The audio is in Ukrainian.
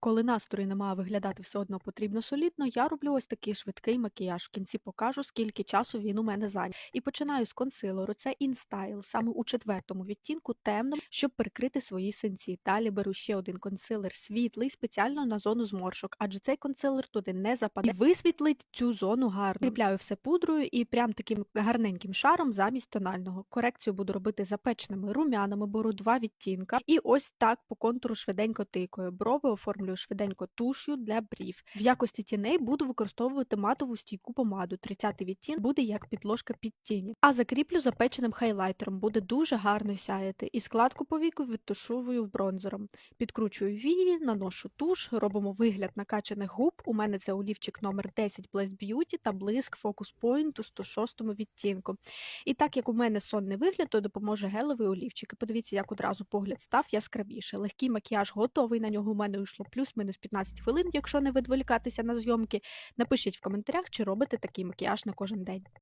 Коли настрою немає, виглядати все одно потрібно солідно, я роблю ось такий швидкий макіяж. В кінці покажу, скільки часу він у мене зайняв. І починаю з консилеру. Це InStyle, саме у четвертому відтінку темному, щоб прикрити свої синці. Далі беру ще один консилер світлий, спеціально на зону зморшок, адже цей консилер туди не западе і висвітлить цю зону гарно. Кріпляю все пудрою і прям таким гарненьким шаром замість тонального. Корекцію буду робити запеченими румянами, беру два відтінка. І ось так по контуру швиденько тикаю. Брови оформлюю швиденько туш'ю для брів. В якості тіней буду використовувати матову стійку помаду. 30 відтін буде як підложка під тіні. А закріплю запеченим хайлайтером, буде дуже гарно сяяти. І складку по віку відтушовую бронзером. Підкручую вії, наношу туш, робимо вигляд накачаних губ. У мене це олівчик номер 10 Blessed Beauty та блиск Focus Point у 106 відтінку. І так як у мене сонний вигляд, то допоможе гелевий олівчик. І подивіться, як одразу погляд став яскравіше. Легкий макіяж готовий. На нього у мене йшло плюс-мінус 15 хвилин, якщо не відволікатися на зйомки. Напишіть в коментарях, чи робите такий макіяж на кожен день.